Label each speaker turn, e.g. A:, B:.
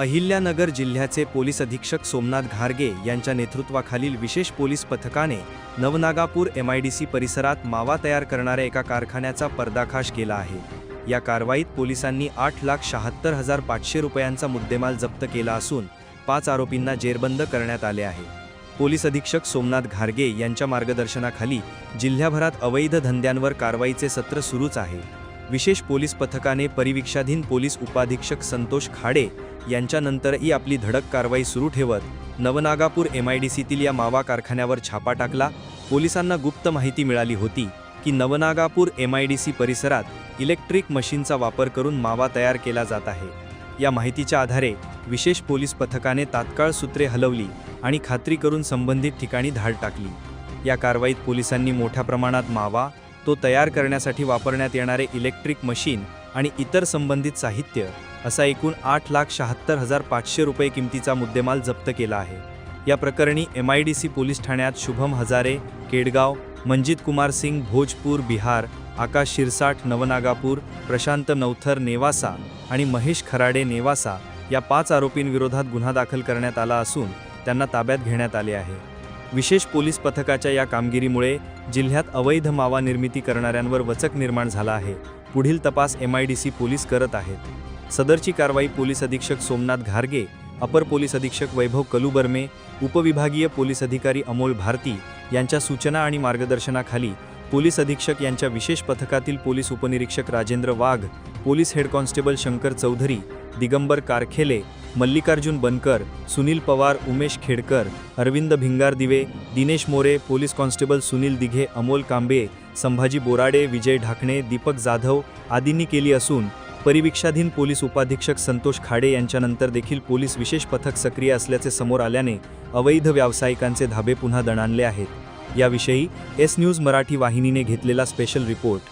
A: अहिल्यानगर जिल्ह्याचे पोलीस अधीक्षक सोमनाथ घारगे यांच्या नेतृत्वाखालील विशेष पोलीस पथकाने नवनागापूर एमआयडीसी परिसरात मावा तयार करणाऱ्या एका कारखान्याचा पर्दाखाश केला आहे. या कारवाईत पोलिसांनी आठ लाख शहात्तर हजार पाचशे रुपयांचा मुद्देमाल जप्त केला असून पाच आरोपींना जेरबंद करण्यात आले आहे. पोलीस अधीक्षक सोमनाथ घारगे यांच्या मार्गदर्शनाखाली जिल्ह्याभरात अवैध धंद्यांवर कारवाईचे सत्र सुरूच आहे. विशेष पोलीस पथकाने परिवीक्षाधीन पोलीस उपाधीक्षक संतोष खाडे यांच्यानंतरही आपली धडक कारवाई सुरू ठेवत नवनागापूर एम आय डी सीतील या मावा कारखान्यावर छापा टाकला. पोलिसांना गुप्त माहिती मिळाली होती की Navnagapur M I D C परिसरात इलेक्ट्रिक मशीनचा वापर करून मावा तयार केला जात आहे. या माहितीच्या आधारे विशेष पोलीस पथकाने तात्काळ सूत्रे हलवली आणि खात्री करून संबंधित ठिकाणी धाड टाकली. या कारवाईत पोलिसांनी मोठ्या प्रमाणात मावा तो तयार करण्यासाठी वापरण्यात येणारे इलेक्ट्रिक मशीन आणि इतर संबंधित साहित्य असा एकूण आठ लाख शहात्तर हजार पाचशे रुपये किमतीचा मुद्देमाल जप्त केला आहे. या प्रकरणी M I D C police ठाण्यात शुभम हजारे केडगाव मंजित कुमार सिंग भोजपूर बिहार आकाश शिरसाठ नवनागापूर प्रशांत नवथर नेवासा आणि महेश खराडे नेवासा या पाच आरोपींविरोधात गुन्हा दाखल करण्यात आला असून त्यांना ताब्यात घेण्यात आले आहे. विशेष पोलीस पथकाच्या या कामगिरीमुळे जिल्ह्यात अवैध मावा निर्मिती करणाऱ्यांवर वचक निर्माण झाला आहे. पुढील तपास M I D C police करत आहेत. सदरची कारवाई पोलीस अधीक्षक सोमनाथ घारगे अपर पोलीस अधीक्षक वैभव कलुबर्मे उपविभागीय पोलीस अधिकारी अमोल भारती यांच्या सूचना आणि मार्गदर्शनाखाली पोलीस अधीक्षक यांच्या विशेष पथकातील पोलीस उपनिरीक्षक Rajendra Wagh police head constable Shankar Chaudhari Digambar Karkhele Mallikarjun Bankar Sunil Pawar Umesh Khedkar Arvind Bhingardive Dinesh More police constable Sunil Dighe Amol Kambe Sambhaji Borade Vijay Dhakane Deepak Jadhav आदींनी केली असून परिवीक्षाधीन police उपाधीक्षक संतोष खाडे यांच्यानंतर देखील police विशेष पथक सक्रिय असल्याचे समोर आल्याने अवैध व्यावसायिकांचे धाबे पुन्हा दणाणले आहेत. याविषयी एस न्यूज मराठी वाहिनीने घेतलेला स्पेशल रिपोर्ट.